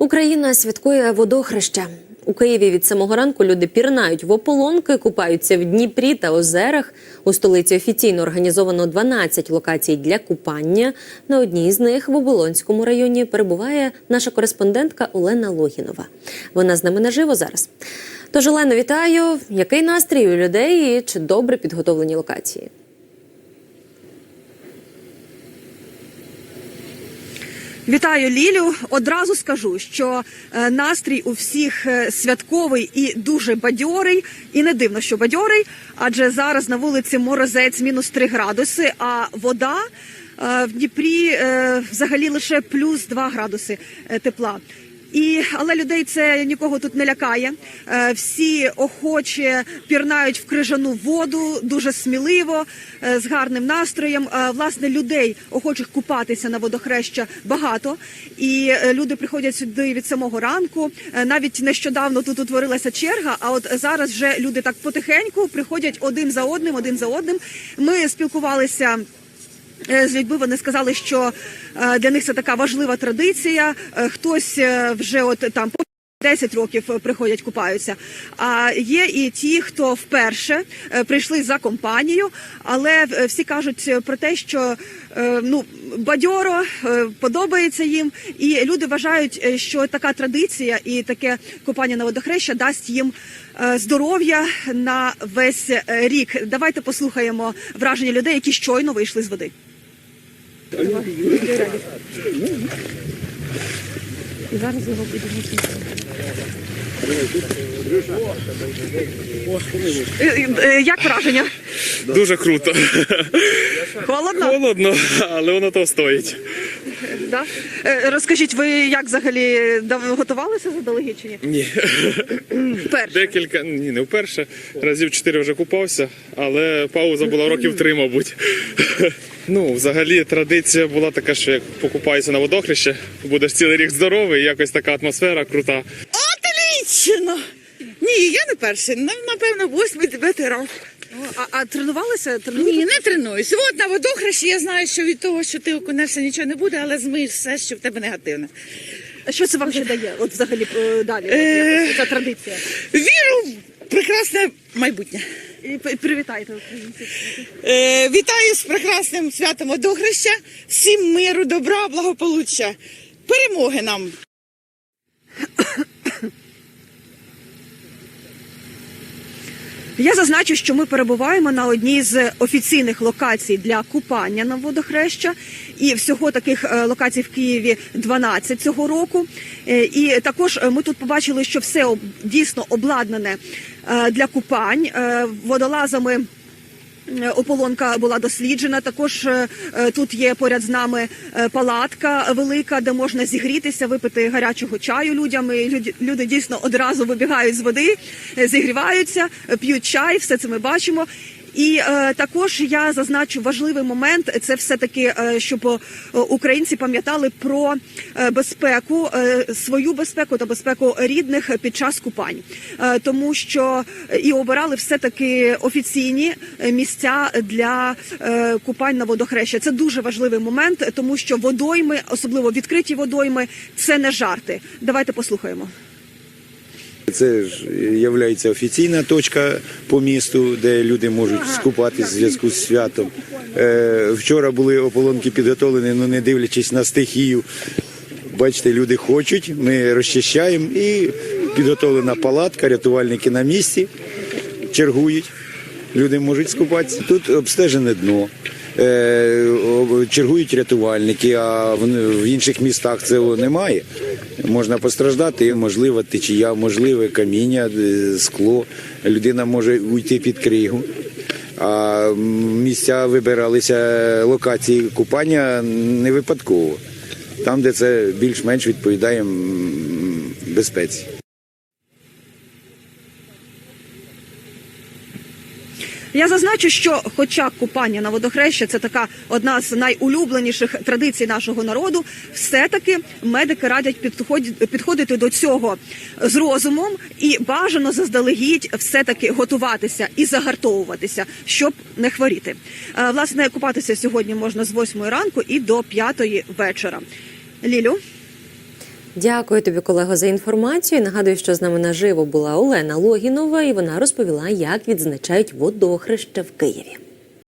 Україна святкує водохреща. У Києві від самого ранку люди пірнають в ополонки, купаються в Дніпрі та озерах. У столиці офіційно організовано 12 локацій для купання. На одній з них в Оболонському районі перебуває наша кореспондентка Олена Логінова. Вона з нами наживо зараз. Тож, Олено, вітаю! Який настрій у людей і чи добре підготовлені локації? Вітаю Лілю. Одразу скажу, що е, настрій у всіх е, святковий і дуже бадьорий. І не дивно, що бадьорий, адже зараз на вулиці морозець мінус 3 градуси, а вода е, в Дніпрі взагалі лише плюс 2 градуси тепла. І але людей це нікого тут не лякає. Е, Всі охоче пірнають в крижану воду дуже сміливо, е, з гарним настроєм. Е, Власне, людей охочих купатися на водохреща багато, і люди приходять сюди від самого ранку. Навіть нещодавно тут утворилася черга. А от зараз вже люди так потихеньку приходять один за одним, один за одним. Ми спілкувалися. Е, З людьми вони сказали, що е, для них це така важлива традиція. Е, Хтось вже от там по 10 років приходять, купаються. А є і ті, хто вперше прийшли за компанію, але всі кажуть про те, що ну бадьоро подобається їм, і люди вважають, що така традиція і таке купання на водохреща дасть їм здоров'я на весь рік. Давайте послухаємо враження людей, які щойно вийшли з води. І зараз його будемо. чистити. Як враження? Дуже круто. Холодно? Холодно, але воно то стоїть. Да? Е, Розкажіть, ви як взагалі дав- готувалися заздалегідь чи ні? Ні. Перше. Декілька, ні, не вперше. Разів чотири вже купався, але пауза була років три, мабуть. Ну, взагалі, традиція була така, що як покупаєшся на водохреще, будеш цілий рік здоровий, якось така атмосфера крута. Отлично! Ні, я не перший. Ну, Напевно, восьмий, дев'ятий раз. А, а тренувалися? Ні, не тренуюсь. От на водохрещі я знаю, що від того, що ти окунешся, нічого не буде, але змиєш все, що в тебе негативне. Що це вам ще дає? От взагалі е, далі Е. ця традиція. Віру в прекрасне майбутнє. І п- привітайте українців. Е, вітаю з прекрасним святом водохреща. Всім миру, добра, благополуччя. Перемоги нам! Я зазначу, що ми перебуваємо на одній з офіційних локацій для купання на водохреща. І всього таких е, локацій в Києві 12 цього року. Е, І також е, ми тут побачили, що все дійсно обладнане для купань водолазами. Е, Ополонка була досліджена. Також е, е, тут є поряд з нами палатка велика, де можна зігрітися, випити гарячого чаю людям. І люди, люди дійсно одразу вибігають з води, зігріваються, п'ють чай. Все це ми бачимо. І е, також я зазначу важливий момент. Це все таки, е, щоб е, українці пам'ятали про е, безпеку, е, свою безпеку та безпеку рідних під час купань, е, тому що е, і обирали все таки офіційні місця для е, купань на водохреща. Це дуже важливий момент, тому що водойми, особливо відкриті водойми, це не жарти. Давайте послухаємо. Це ж є офіційна точка по місту, де люди можуть скупатись в зв'язку з святом. Е, вчора були ополонки підготовлені, але не дивлячись на стихію. Бачите, люди хочуть, ми розчищаємо і підготовлена палатка, рятувальники на місці, чергують. Люди можуть скупатися. Тут обстежене дно. Е, чергують рятувальники, а в, інших містах цього немає. Можна постраждати, можливо, течія, можливе каміння, е, скло. Людина може уйти під кригу. А місця вибиралися локації купання не випадково. Там, де це більш-менш відповідає безпеці. Я зазначу, що, хоча купання на водохреща це така одна з найулюбленіших традицій нашого народу, все-таки медики радять підходити до цього з розумом і бажано заздалегідь все-таки готуватися і загартовуватися, щоб не хворіти. Е, Власне, купатися сьогодні можна з 8 ранку і до 5 вечора. Лілю. Дякую тобі, колего, за інформацію. Нагадую, що з нами наживо була Олена Логінова, і вона розповіла, як відзначають водохреща в Києві.